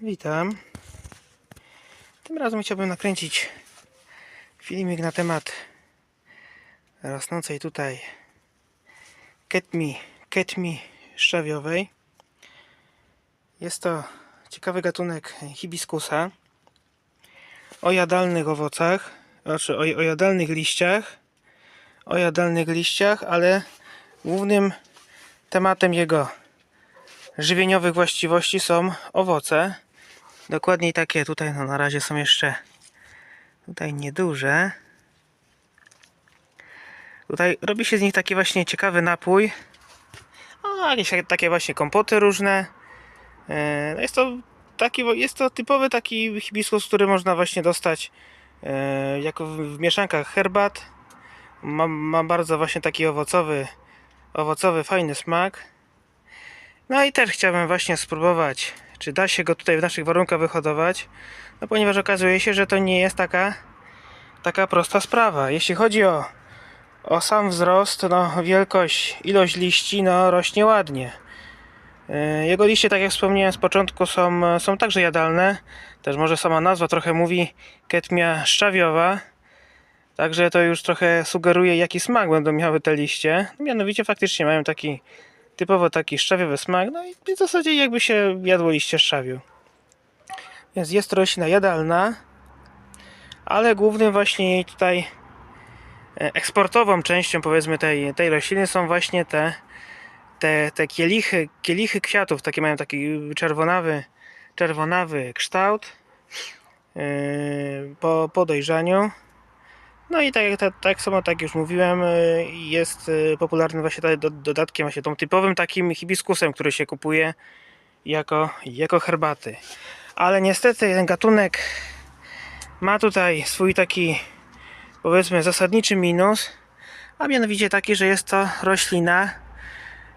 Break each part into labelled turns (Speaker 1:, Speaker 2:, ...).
Speaker 1: Witam. Tym razem chciałbym nakręcić filmik na temat rosnącej tutaj ketmi, ketmi szczawiowej. Jest to ciekawy gatunek hibiskusa o jadalnych owocach, znaczy o, o jadalnych liściach, o jadalnych liściach, ale głównym tematem jego żywieniowych właściwości są owoce. Dokładniej takie tutaj no na razie są jeszcze tutaj nieduże. Tutaj robi się z nich taki właśnie ciekawy napój. O, jakieś takie właśnie kompoty różne. E, no Jest to taki, jest to typowy taki hibiskus, który można właśnie dostać e, jako w, w mieszankach herbat. Ma, ma bardzo właśnie taki owocowy, owocowy, fajny smak. No i też chciałbym właśnie spróbować, czy da się go tutaj w naszych warunkach wyhodować. No ponieważ okazuje się, że to nie jest taka, taka prosta sprawa. Jeśli chodzi o, o sam wzrost, no wielkość, ilość liści, no rośnie ładnie. Yy, Jego liście, tak jak wspomniałem z początku, są, są także jadalne. Też może sama nazwa trochę mówi ketmia szczawiowa. Także to już trochę sugeruje, jaki smak będą miały te liście. Mianowicie faktycznie mają taki typowo taki szczawiowy smak. No i w zasadzie jakby się jadło liście szczawiu. Więc jest to roślina jadalna, ale głównym właśnie tutaj e, eksportową częścią powiedzmy tej, tej rośliny są właśnie te, te, te kielichy, kielichy kwiatów. Takie mają taki czerwonawy, czerwonawy kształt yy, po, po dojrzaniu. No i tak, tak, tak samo, tak już mówiłem, y, jest y, popularny właśnie dodatkiem, właśnie tą typowym takim hibiskusem, który się kupuje jako, jako herbaty. Ale niestety ten gatunek ma tutaj swój taki powiedzmy zasadniczy minus, a mianowicie taki, że jest to roślina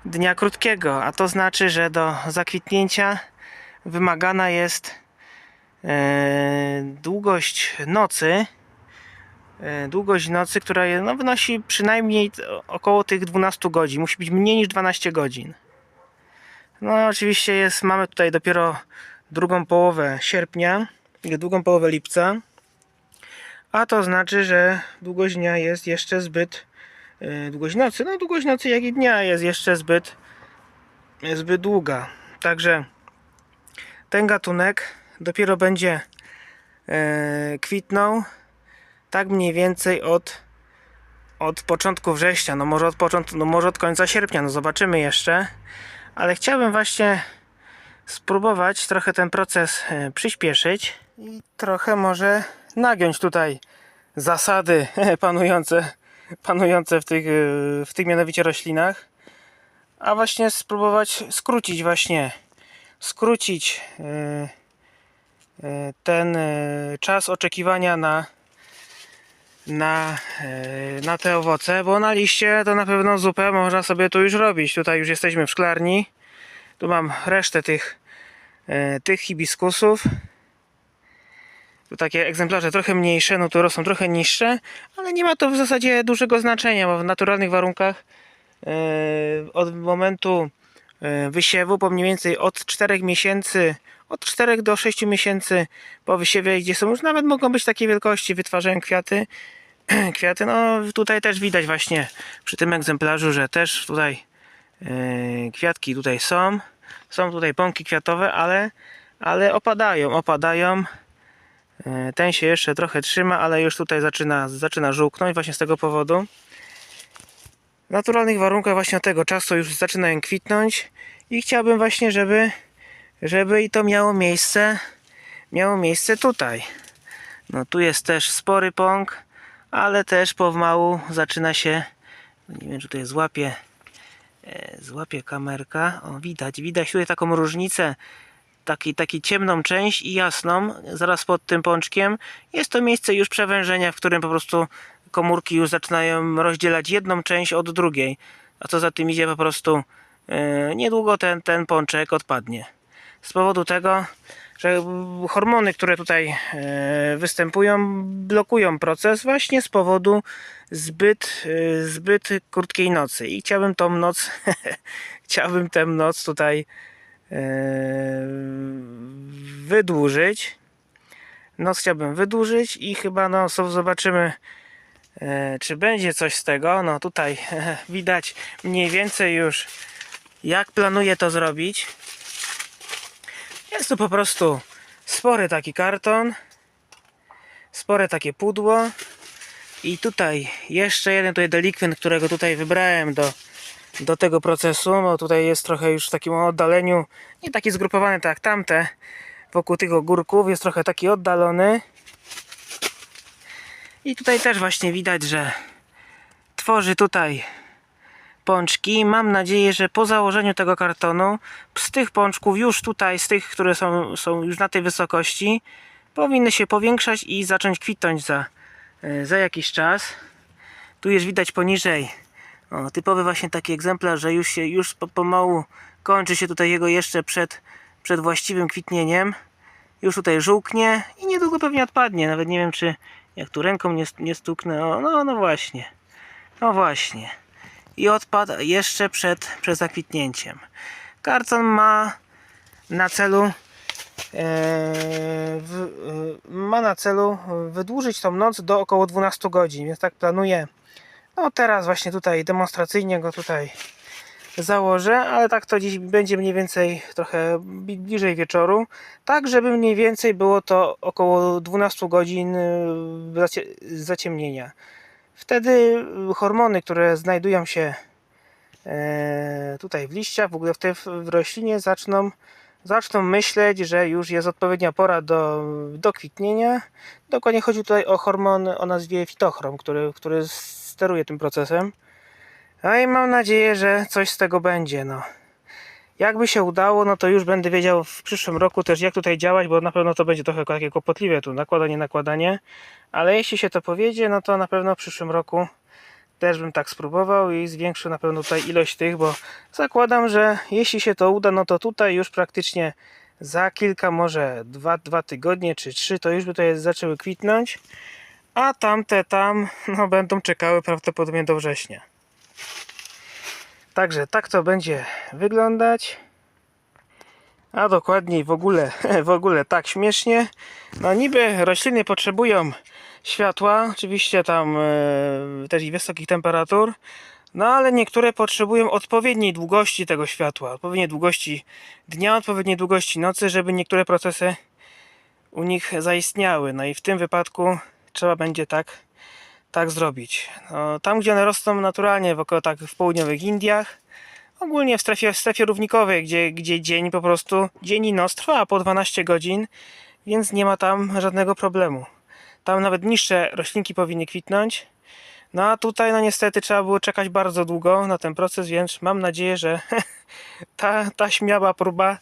Speaker 1: dnia krótkiego, a to znaczy, że do zakwitnięcia wymagana jest e, długość nocy, długość nocy, która no, wynosi przynajmniej około tych 12 godzin. Musi być mniej niż 12 godzin. No oczywiście jest, mamy tutaj dopiero drugą połowę sierpnia, drugą połowę lipca. A to znaczy, że długość dnia jest jeszcze zbyt e, długość nocy, no długość nocy jak i dnia jest jeszcze zbyt zbyt długa. Także ten gatunek dopiero będzie e, kwitnął tak mniej więcej od, od początku września, no może od początku, no może od końca sierpnia, no zobaczymy jeszcze. Ale chciałbym właśnie spróbować trochę ten proces e, przyspieszyć i trochę może nagiąć tutaj zasady panujące, panujące w tych, e, w tych mianowicie roślinach. A właśnie spróbować skrócić właśnie, skrócić e, e, ten e, czas oczekiwania na na, e, na te owoce, bo na liście to na pewno zupę można sobie tu już robić. Tutaj już jesteśmy w szklarni. Tu mam resztę tych, e, tych hibiskusów. Tu takie egzemplarze trochę mniejsze, no tu rosną trochę niższe, ale nie ma to w zasadzie dużego znaczenia, bo w naturalnych warunkach e, od momentu wysiewu, po mniej więcej od 4 miesięcy, od 4 do 6 miesięcy po wysiewie, gdzie są już nawet mogą być takie wielkości, wytwarzają kwiaty, kwiaty, no tutaj też widać właśnie przy tym egzemplarzu, że też tutaj e, kwiatki tutaj są, są tutaj pąki kwiatowe, ale, ale opadają, opadają. E, Ten się jeszcze trochę trzyma, ale już tutaj zaczyna, zaczyna żółknąć właśnie z tego powodu. W naturalnych warunkach właśnie od tego czasu już zaczynają kwitnąć i chciałbym właśnie, żeby, żeby i to miało miejsce, miało miejsce tutaj. No tu jest też spory pąk, ale też pomału zaczyna się, nie wiem czy tutaj złapie, e, złapie kamerka, o widać, widać tutaj taką różnicę, taki, taki ciemną część i jasną, zaraz pod tym pączkiem. Jest to miejsce już przewężenia, w którym po prostu komórki już zaczynają rozdzielać jedną część od drugiej, a co za tym idzie po prostu e, niedługo ten, ten pączek odpadnie. Z powodu tego, że hormony, które tutaj e, występują, blokują proces właśnie z powodu zbyt, e, zbyt krótkiej nocy. I chciałbym tą noc, chciałbym tę noc tutaj e, wydłużyć. Noc chciałbym wydłużyć i chyba no zobaczymy czy będzie coś z tego. No tutaj widać mniej więcej już jak planuję to zrobić. Jest to po prostu spory taki karton, spore takie pudło i tutaj jeszcze jeden tutaj delikwent, którego tutaj wybrałem do, do tego procesu, bo tutaj jest trochę już w takim oddaleniu, nie taki zgrupowany tak jak tamte, wokół tych ogórków, jest trochę taki oddalony. I tutaj też właśnie widać, że tworzy tutaj pączki. Mam nadzieję, że po założeniu tego kartonu z tych pączków już tutaj, z tych, które są, są już na tej wysokości, powinny się powiększać i zacząć kwitnąć za, e, za jakiś czas. Tu już widać poniżej o, typowy właśnie taki egzemplarz, że już się już po, pomału kończy się tutaj jego jeszcze przed, przed właściwym kwitnieniem. Już tutaj żółknie i niedługo pewnie odpadnie. Nawet nie wiem, czy jak tu ręką nie, nie stuknę. O, no, no właśnie. No właśnie. I odpadł jeszcze przed, przed zakwitnięciem. Karton ma na celu e, w, e, ma na celu wydłużyć tą noc do około 12 godzin, więc tak planuję. No teraz właśnie tutaj demonstracyjnie go tutaj założę, ale tak to dziś będzie mniej więcej trochę bliżej wieczoru, tak żeby mniej więcej było to około 12 godzin zacie- zaciemnienia. Wtedy y, hormony, które znajdują się e, tutaj w liściach, w ogóle w tej w roślinie zaczną, zaczną myśleć, że już jest odpowiednia pora do, do kwitnienia. Dokładnie chodzi tutaj o hormon o nazwie fitochrom, który, który steruje tym procesem. No i mam nadzieję, że coś z tego będzie. No. Jakby się udało, no to już będę wiedział w przyszłym roku też jak tutaj działać, bo na pewno to będzie trochę takie kłopotliwe tu nakładanie, nakładanie. Ale jeśli się to powiedzie, no to na pewno w przyszłym roku też bym tak spróbował i zwiększył na pewno tutaj ilość tych, bo zakładam, że jeśli się to uda, no to tutaj już praktycznie za kilka, może dwa, dwa tygodnie czy trzy, to już by tutaj zaczęły kwitnąć, a tamte tam no, będą czekały prawdopodobnie do września. Także tak to będzie wyglądać. A dokładniej w ogóle, w ogóle tak śmiesznie. No niby rośliny potrzebują światła, oczywiście tam e, też i wysokich temperatur. No ale niektóre potrzebują odpowiedniej długości tego światła, odpowiedniej długości dnia, odpowiedniej długości nocy, żeby niektóre procesy u nich zaistniały. No i w tym wypadku trzeba będzie tak, tak zrobić. No, tam, gdzie one rosną naturalnie, w tak w południowych Indiach, ogólnie w strefie, w strefie równikowej, gdzie, gdzie dzień po prostu, dzień i noc trwa po 12 godzin, więc nie ma tam żadnego problemu. Tam nawet niższe roślinki powinny kwitnąć. No a tutaj no niestety trzeba było czekać bardzo długo na ten proces, więc mam nadzieję, że ta, ta śmiała próba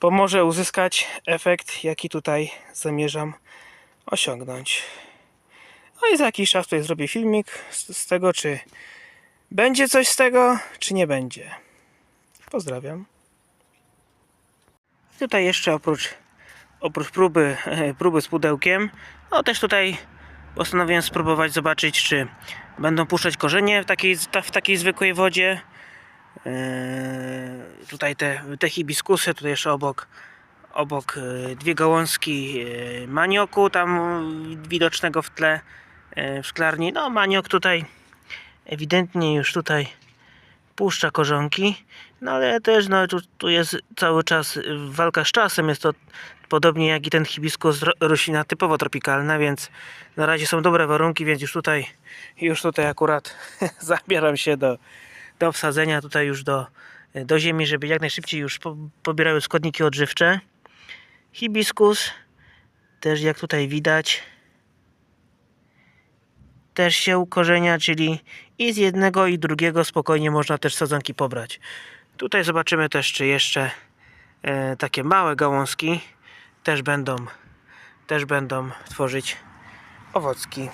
Speaker 1: pomoże uzyskać efekt, jaki tutaj zamierzam osiągnąć. No i za jakiś czas tutaj zrobię filmik z, z tego, czy będzie coś z tego, czy nie będzie. Pozdrawiam. Tutaj jeszcze oprócz, oprócz próby, próby z pudełkiem, no też tutaj postanowiłem spróbować zobaczyć, czy będą puszczać korzenie w takiej, w takiej zwykłej wodzie. Eee, tutaj te, te hibiskusy, tutaj jeszcze obok, obok e, dwie gałązki e, manioku tam widocznego w tle e, w szklarni. No maniok tutaj ewidentnie już tutaj puszcza korzonki, no ale też no, tu, tu jest cały czas walka z czasem, jest to podobnie jak i ten hibiskus ro- roślina typowo tropikalna, więc na razie są dobre warunki, więc już tutaj już tutaj akurat zabieram się do, do wsadzenia tutaj już do, do ziemi, żeby jak najszybciej już po, pobierały składniki odżywcze. Hibiskus też jak tutaj widać też się ukorzenia, czyli i z jednego i drugiego spokojnie można też sadzonki pobrać. Tutaj zobaczymy też, czy jeszcze e, takie małe gałązki też będą, też będą tworzyć owocki.